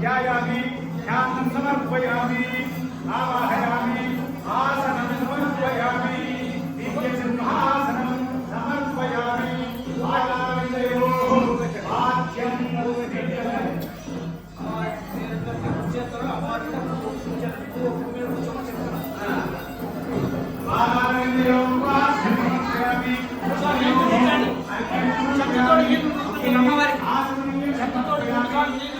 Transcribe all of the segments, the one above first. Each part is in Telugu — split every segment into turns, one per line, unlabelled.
ध्यायामि ध्यानं समर्पयामि आवाहयामि आसनं समर्पयामि दिव्यसिंहासनं समर्पयामि वाक्यं आनन्दं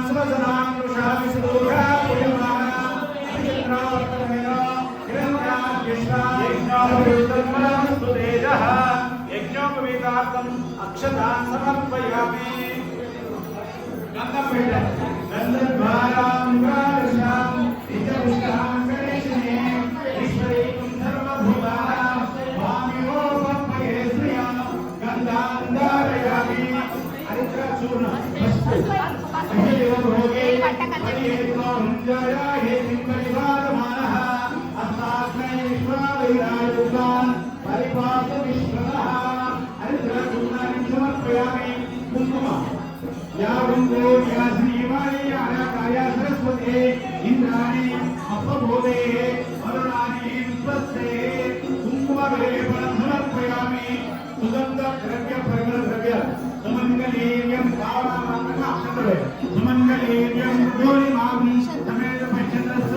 యజ్ఞాభివృద్ధమస్తు అక్షతాన్ సమర్పయామి గంధం పెట్టండి గంధద్వారాం अपभोले अरुणानि सुगंध द्रव्य परिमल द्रव्य सुमंगलेयम भावनामक अक्षतवे सुमंगलेयम गोलिमां समेत पश्यन्तः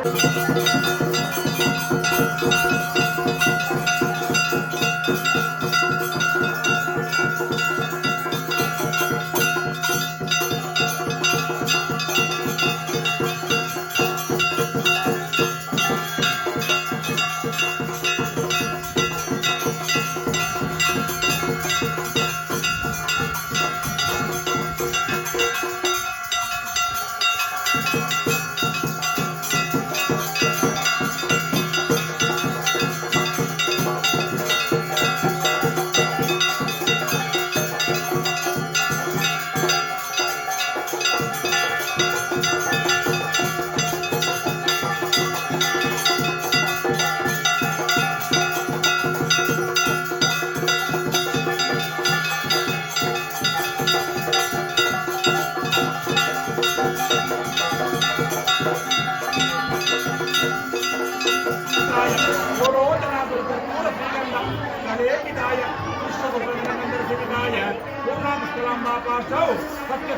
Thank you.
సత్య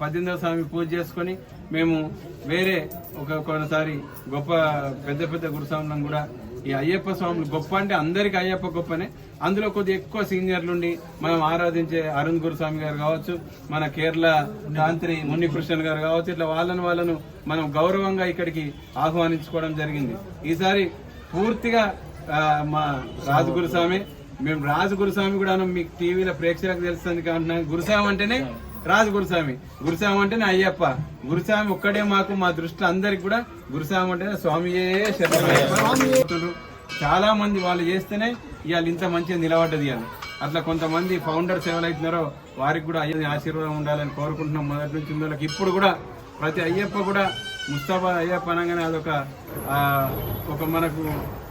పద్దెనిమిదవ స్వామి పూజ చేసుకొని మేము వేరే ఒక కొనసారి గొప్ప పెద్ద పెద్ద గురుస్వాములను కూడా ఈ అయ్యప్ప స్వాములు గొప్ప అంటే అందరికి అయ్యప్ప గొప్పనే. అందులో కొద్ది ఎక్కువ సీనియర్లు ఉండి మనం ఆరాధించే అరుణ్ గురుస్వామి గారు కావచ్చు మన కేరళ మంత్రి మున్నికృష్ణన్ గారు కావచ్చు ఇట్లా వాళ్ళను వాళ్ళను మనం గౌరవంగా ఇక్కడికి ఆహ్వానించుకోవడం జరిగింది. ఈసారి పూర్తిగా మా రాజగురుస్వామి మేము రాజు గురుస్వామి కూడా మీకు టీవీలో ప్రేక్షకులకు తెలుస్తుంది కాబట్టి గురుస్వామి అంటేనే రాజు గురుస్వామి. గురుస్వామి అంటేనే అయ్యప్ప. గురుస్వామి ఒక్కడే మాకు మా దృష్టిలో అందరికి కూడా గురుస్వామి అంటేనే స్వామియే శరణు చాలా మంది వాళ్ళు చేస్తేనే ఇవాళ ఇంత మంచిగా నిలబడ్డది ఇవాళ. అట్లా కొంతమంది ఫౌండర్స్ ఎవరైతున్నారో వారికి కూడా అయ్యని ఆశీర్వాదం ఉండాలని కోరుకుంటున్నాం మొదటి నుంచి వాళ్ళకి. ఇప్పుడు కూడా ప్రతి అయ్యప్ప కూడా ముస్తాబా అయ్యప్ప అనగానే అదొక ఒక మనకు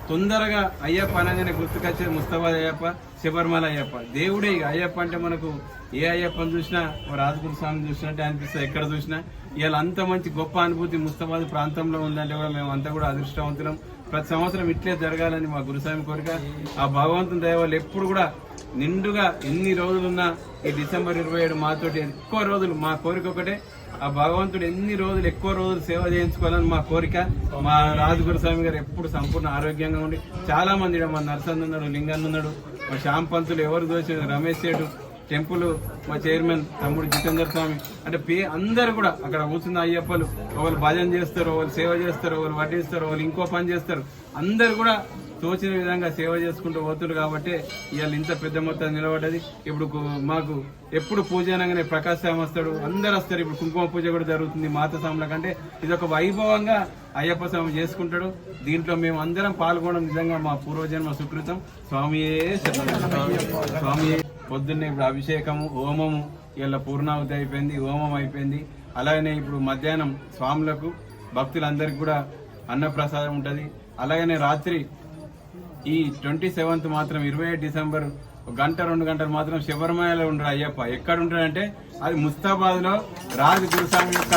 తొందరగా అయ్యప్ప అనగానే గుర్తుకొచ్చే ముస్తాబాద్ అయ్యప్ప శబరిమల అయ్యప్ప. దేవుడే ఇక. అయ్యప్ప అంటే మనకు ఏ అయ్యప్పని చూసినా ఓ రాజగురు స్వామిని చూసినట్టే అనిపిస్తుంది. ఎక్కడ చూసినా ఇవాళ అంత మంచి గొప్ప అనుభూతి ముస్తాబాద్ ప్రాంతంలో ఉందంటే కూడా మేము అంతా కూడా అదృష్టవంతులం. ప్రతి సంవత్సరం ఇట్లే జరగాలని మా గురుస్వామి కోరిక. ఆ భగవంతుని దయ ఎప్పుడు కూడా నిండుగా ఎన్ని రోజులున్నా ఈ డిసెంబర్ ఇరవై ఏడు మాతోటి ఎక్కువ రోజులు మా కోరిక ఒకటే. ఆ భగవంతుడు ఎన్ని రోజులు ఎక్కువ రోజులు సేవ చేయించుకోవాలని మా కోరిక. మా రాజుగురు స్వామి గారు ఎప్పుడు సంపూర్ణ ఆరోగ్యంగా ఉండి చాలా మంది మా నర్సన్ ఉన్నాడు లింగన్ ఉన్నాడు మా శ్యామ్ పంతులు ఎవరు దోచి రమేష్ సేటు టెంపుల్ మా చైర్మన్ తమ్ముడు జితేందర్ స్వామి. అంటే పే అందరు కూడా అక్కడ కూర్చున్న అయ్యప్పలు ఒకరు భజన చేస్తారు ఒకరు సేవ చేస్తారు ఒకరు వడ్డిస్తారు ఒకరు ఇంకో పని చేస్తారు. అందరు కూడా తోచిన విధంగా సేవ చేసుకుంటూ పోతున్నారు కాబట్టి ఇవాళ ఇంత పెద్ద మొత్తం నిలబడ్డది. ఇప్పుడు మాకు ఎప్పుడు పూజ అనగానే ప్రకాశ్ స్వామి వస్తాడు. అందరు వస్తారు. ఇప్పుడు కుంకుమ పూజ కూడా జరుగుతుంది మాత స్వాముల కంటే. ఇది ఒక వైభవంగా అయ్యప్ప స్వామి చేసుకుంటాడు. దీంట్లో మేము అందరం పాల్గొనడం నిజంగా మా పూర్వజన్మ సుకృతం. స్వామియే స్వామియే. పొద్దున్నే ఇప్పుడు అభిషేకము హోమము ఇలా పూర్ణావతి అయిపోయింది హోమం అయిపోయింది. అలాగనే ఇప్పుడు మధ్యాహ్నం స్వాములకు భక్తులందరికీ కూడా అన్నప్రసాదం ఉంటుంది. అలాగనే రాత్రి ఈ ట్వంటీ సెవెంత్ మాత్రం ఇరవై డిసెంబర్ గంట రెండు గంటలు మాత్రం శబరిమలలో ఉండరు అయ్యప్ప. ఎక్కడ ఉంటాడంటే అది ముస్తాబాద్లో రాజు గురుస్వామి యొక్క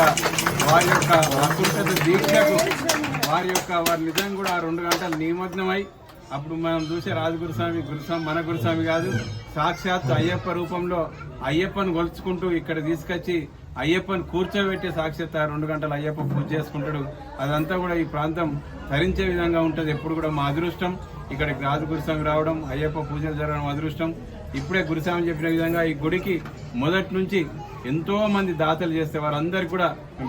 వారి యొక్క అకుంఠత దీక్షకు వారి యొక్క వారి నిజం కూడా ఆ రెండు గంటలు నిమగ్నమై అప్పుడు మనం చూసే రాజు గురుస్వామి గురుస్వామి మన గురుస్వామి కాదు సాక్షాత్ అయ్యప్ప రూపంలో అయ్యప్పను కొలుచుకుంటూ ఇక్కడ తీసుకొచ్చి అయ్యప్పను కూర్చోబెట్టి సాక్షాత్ ఆ రెండు గంటలు అయ్యప్ప పూజ చేసుకుంటాడు. అదంతా కూడా ఈ ప్రాంతం ధరించే విధంగా ఉంటుంది. ఎప్పుడు కూడా మా అదృష్టం. ఇక్కడ రాజు గురుస్వామి రావడం అయ్యప్ప పూజలు జరగడం అదృష్టం. ఇప్పుడే గురుస్వామి చెప్పిన విధంగా ఈ గుడికి మొదటి నుంచి ఎంతో మంది దాతలు చేస్తే వారందరికీ కూడా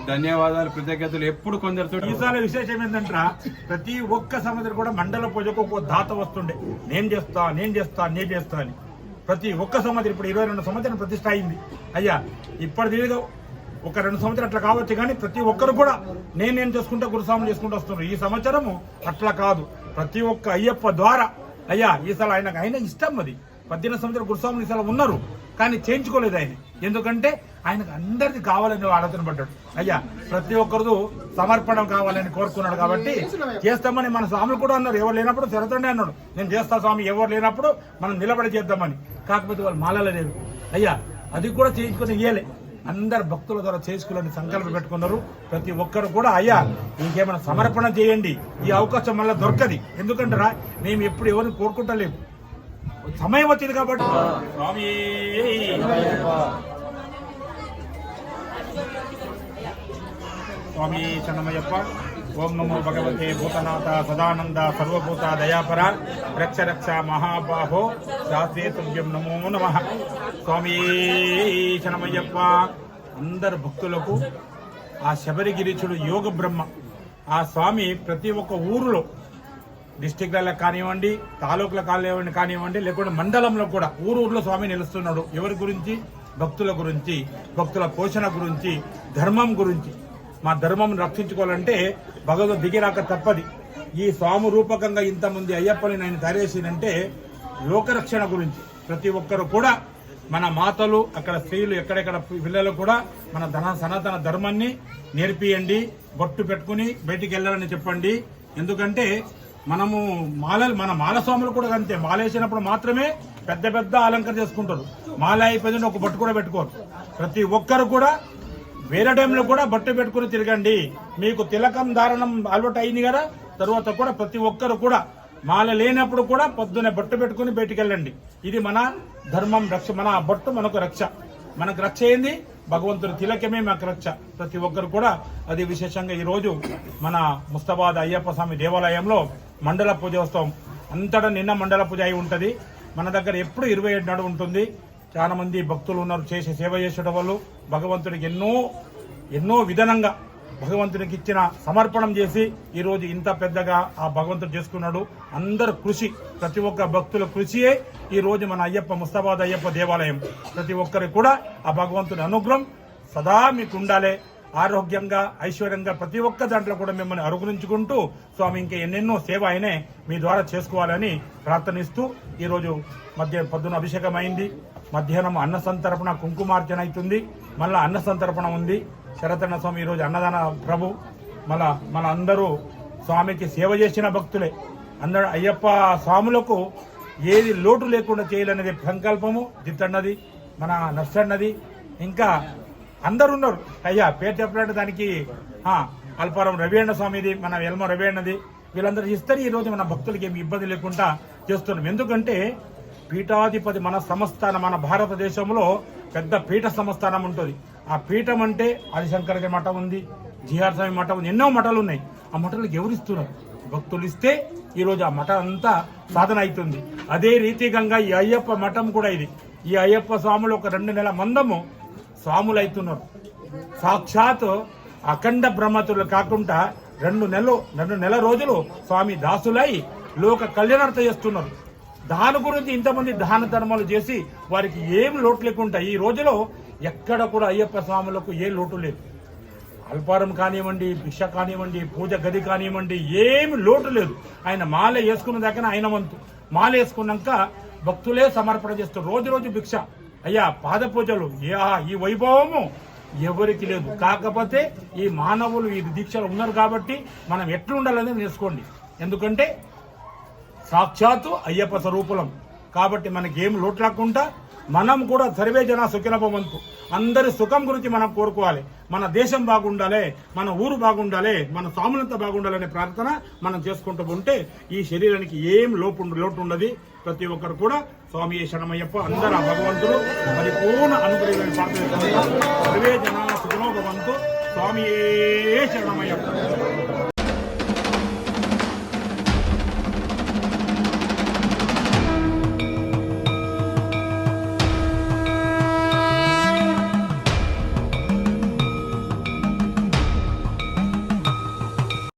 ధన్యవాదాలు కృతజ్ఞతలు. ఎప్పుడు కొందరితో
ఈసారి విశేషం ఏంటంటే ప్రతి ఒక్క సంవత్సరం కూడా మండల పూజకు ఒక దాత వస్తుండే. నేను చేస్తా నేను చేస్తా నేను చేస్తా అని. ప్రతి ఒక్క సంవత్సరం ఇప్పుడు ఇరవై రెండు సంవత్సరం ప్రతిష్ట అయింది అయ్యా ఇప్పటి ఏదో ఒక రెండు సంవత్సరం అట్లా కావచ్చు కానీ ప్రతి ఒక్కరు కూడా నేను నేను చేసుకుంటా గురుస్వామి చేసుకుంటూ వస్తున్నారు. ఈ సంవత్సరము అట్లా కాదు. ప్రతి ఒక్క అయ్యప్ప ద్వారా అయ్యా ఈసారి ఆయనకు ఆయన ఇష్టం అది. పద్దెనిమిది సంవత్సరాలు గురుస్వాములు ఈసారి ఉన్నారు కానీ చేయించుకోలేదు ఆయన. ఎందుకంటే ఆయనకు అందరిది కావాలని ఆలోచన పడ్డాడు. అయ్యా ప్రతి ఒక్కరిదు సమర్పణం కావాలని కోరుకున్నాడు కాబట్టి చేస్తామని మన స్వాములు కూడా అన్నారు. ఎవరు లేనప్పుడు తిరగండి అన్నాడు. నేను చేస్తా స్వామి ఎవరు లేనప్పుడు మనం నిలబడి చేద్దామని. కాకపోతే వాళ్ళు మాలలేదు అయ్యా అది కూడా చేయించుకొని ఇయ్యలే. అందరు భక్తుల ద్వారా చేసుకోవాలని సంకల్పం పెట్టుకున్నారు. ప్రతి ఒక్కరు కూడా అయ్యా ఇంకేమైనా సమర్పణ చేయండి. ఈ అవకాశం మళ్ళీ దొరకది. ఎందుకంటారా మేము ఎప్పుడు ఎవరిని కోరుకుంటలేము. సమయం వచ్చింది కాబట్టి. స్వామి. స్వామి చన్నమయ్యప్ప. ఓం నమో భగవతే భూతనాథ సదానంద సర్వభూత దయాపర రక్ష రక్ష మహాబాహో శాస్త్రే తుభ్యం నమో నమ. స్వామి శనమయ్యప్ప అందరు భక్తులకు ఆ శబరిగిరీచుడు యోగ బ్రహ్మ ఆ స్వామి ప్రతి ఒక్క ఊరిలో డిస్టిక్లలో కానివ్వండి తాలూకుల కానివ్వండి కానివ్వండి లేకుంటే మండలంలో కూడా ఊరు ఊర్లో స్వామి నిలుస్తున్నాడు. ఎవరి గురించి? భక్తుల గురించి భక్తుల పోషణ గురించి ధర్మం గురించి. మా ధర్మం రక్షించుకోవాలంటే భగవద్ దిగిరాక తప్పది. ఈ స్వామి రూపకంగా ఇంతమంది అయ్యప్పని నేను తయారేసినంటే లోకరక్షణ గురించి ప్రతి ఒక్కరు కూడా మన మాతలు అక్కడ స్త్రీలు ఎక్కడెక్కడ పిల్లలు కూడా మన ధన సనాతన ధర్మాన్ని నేర్పియండి బొట్టు పెట్టుకుని బయటికి వెళ్ళాలని చెప్పండి. ఎందుకంటే మనము మాలలు మన మాల స్వాములు కూడా అంతే. మాలేసినప్పుడు మాత్రమే పెద్ద పెద్ద అలంకరణ చేసుకుంటారు. మాల అయిపోయింది ఒక బొట్టు కూడా పెట్టుకోరు. ప్రతి ఒక్కరు కూడా వేరే టైంలో కూడా బట్టు పెట్టుకుని తిరగండి. మీకు తిలకం ధారణం అలవాటు అయింది కదా తర్వాత కూడా ప్రతి ఒక్కరు కూడా మాల లేనప్పుడు కూడా పొద్దునే బట్టు పెట్టుకుని బయటికి వెళ్ళండి ఇది మన ధర్మం రక్ష మన బట్టు మనకు రక్ష. మనకు రక్ష ఏంది? భగవంతుడు తిలకమే మాకు రక్ష. ప్రతి ఒక్కరు కూడా అది విశేషంగా ఈరోజు మన ముస్తాబాద్ అయ్యప్ప స్వామి దేవాలయంలో మండల పూజోత్సవం అంతటా నిన్న మండల పూజ అయి ఉంటుంది. మన దగ్గర ఎప్పుడు ఇరవై ఏడు నాడు ఉంటుంది. చాలా మంది భక్తులు ఉన్నారు. చేసే సేవ చేసేట వాళ్ళు భగవంతుడికి ఎన్నో ఎన్నో విధానంగా భగవంతునికి ఇచ్చిన సమర్పణం చేసి ఈరోజు ఇంత పెద్దగా ఆ భగవంతుడు చేసుకున్నాడు. అందరు కృషి ప్రతి ఒక్క భక్తుల కృషియే ఈ రోజు మన అయ్యప్ప ముస్తాబాద్ అయ్యప్ప దేవాలయం. ప్రతి ఒక్కరికి కూడా ఆ భగవంతుని అనుగ్రహం సదా మీకు ఉండాలి. ఆరోగ్యంగా ఐశ్వర్యంగా ప్రతి ఒక్క దాంట్లో కూడా మిమ్మల్ని అనుగుణించుకుంటూ స్వామి ఇంకా ఎన్నెన్నో సేవ ఆయనే మీ ద్వారా చేసుకోవాలని ప్రార్థనిస్తూ ఈరోజు మధ్య పొద్దున అభిషేకం అయింది మధ్యాహ్నం అన్న సంతర్పణ కుంకుమార్చన అవుతుంది. మళ్ళీ అన్న సంతర్పణ ఉంది. శరతన్న స్వామి ఈరోజు అన్నదాన ప్రభు. మళ్ళా మన అందరూ స్వామికి సేవ చేసిన భక్తులే. అందరూ అయ్యప్ప స్వాములకు ఏది లోటు లేకుండా చేయాలనేది సంకల్పము. జిత్తన్నది మన నర్సన్నది. ఇంకా అందరు ఉన్నారు అయ్యా పేరు చెప్పినట్టు దానికి అల్పారం రవీణ స్వామిది మన ఎల్మ రవీణది వీళ్ళందరూ ఇస్తారు ఈ రోజు మన భక్తులకి ఏమి ఇబ్బంది లేకుండా చేస్తున్నాం. ఎందుకంటే పీఠాధిపతి మన సంస్థానం మన భారతదేశంలో పెద్ద పీఠ సంస్థానం ఉంటుంది. ఆ పీఠం అంటే ఆదిశంకర మఠం ఉంది జిఆర్ స్వామి మఠం ఉంది ఎన్నో మఠాలు ఉన్నాయి. ఆ మఠాలకు ఎవరు ఇస్తున్నారు? భక్తులు ఇస్తే ఈరోజు ఆ మఠం అంతా సాధన అవుతుంది. అదే రీతిగా ఈ అయ్యప్ప మఠం కూడా ఇది. ఈ అయ్యప్ప స్వాములు ఒక రెండు నెలల మందము స్వాములు అవుతున్నారు సాక్షాత్ అఖండ బ్రహ్మతులు కాకుండా రెండు నెలలు రెండు నెల రోజులు స్వామి దాసులై లోక కళ్యాణార్థ చేస్తున్నారు. దాని గురించి ఇంతమంది దాన ధర్మాలు చేసి వారికి ఏం లోటు లేకుండా ఈ రోజులో ఎక్కడ కూడా అయ్యప్ప స్వాములకు ఏ లోటు లేదు. అల్పారం కానివ్వండి భిక్ష కానివ్వండి పూజ గది కానివ్వండి ఏమి లోటు లేదు. ఆయన మాల వేసుకున్న దాకా ఆయన వంతు. మాల వేసుకున్నాక భక్తులే సమర్పణ చేస్తారు రోజు రోజు భిక్ష. అయ్యా పాద పూజలు ఏ ఈ వైభవము ఎవరికి లేదు. కాకపోతే ఈ మానవులు ఈ దీక్షలు ఉన్నారు కాబట్టి మనం ఎట్లుండాలని నేర్చుకోండి. ఎందుకంటే సాక్షాత్తు అయ్యప్ప స్వరూపులం. కాబట్టి మనకి ఏం లోటు లేకుండా మనం కూడా సర్వే జన సుఖినభవంతు. అందరి సుఖం గురించి మనం కోరుకోవాలి. మన దేశం బాగుండాలి మన ఊరు బాగుండాలి మన స్వాములంతా బాగుండాలనే ప్రార్థన మనం చేసుకుంటూ ఉంటే ఈ శరీరానికి ఏం లోపు లోటు ఉండదు ప్రతి ఒక్కరు కూడా స్వామి శరణమయ్యప్ప అందరూ ఆ భగవంతుడు పరిపూర్ణ అనుగ్రహం ప్రార్థన సర్వే జన సుఖినోభవంతు. స్వామి శరణమయ్యప్ప.